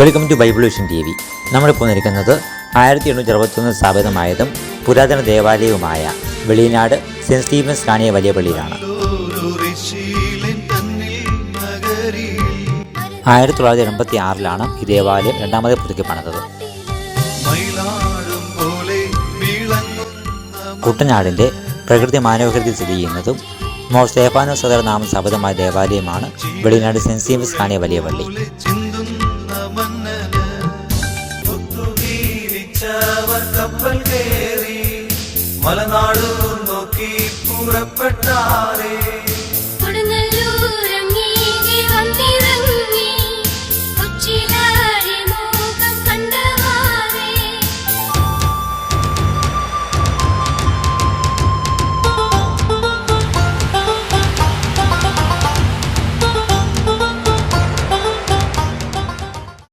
Welcome to Bible vision T V നമ്മളിപ്പോൾ നിൽക്കുന്നത് ആയിരത്തി എണ്ണൂറ്റി അറുപത്തൊന്ന് സ്ഥാപിതമായതും പുരാതന ദേവാലയവുമായ വെളിയനാട് സെന്റ് സ്റ്റീഫൻസ് കാണിയ വലിയ പള്ളിയിലാണ്. ആയിരത്തി തൊള്ളായിരത്തി എൺപത്തി ആറിലാണ് ഈ ദേവാലയം രണ്ടാമത് പുതുക്കി പണിതത്. കുട്ടനാടിന്റെ പ്രകൃതി മാനവഹൃതി സ്ഥിതി ചെയ്യുന്നതും മോ സ്റ്റേഫാനോ സദർ നാമം സ്ഥാപിതമായ ദേവാലയമാണ് വെളിയനാട് സെന്റ് സ്റ്റീഫൻസ് കാണിയ വലിയ പള്ളി. കേശവൻ കപ്പൽ കയറി മലനാട് നോക്കി പുറപ്പെട്ടാറേ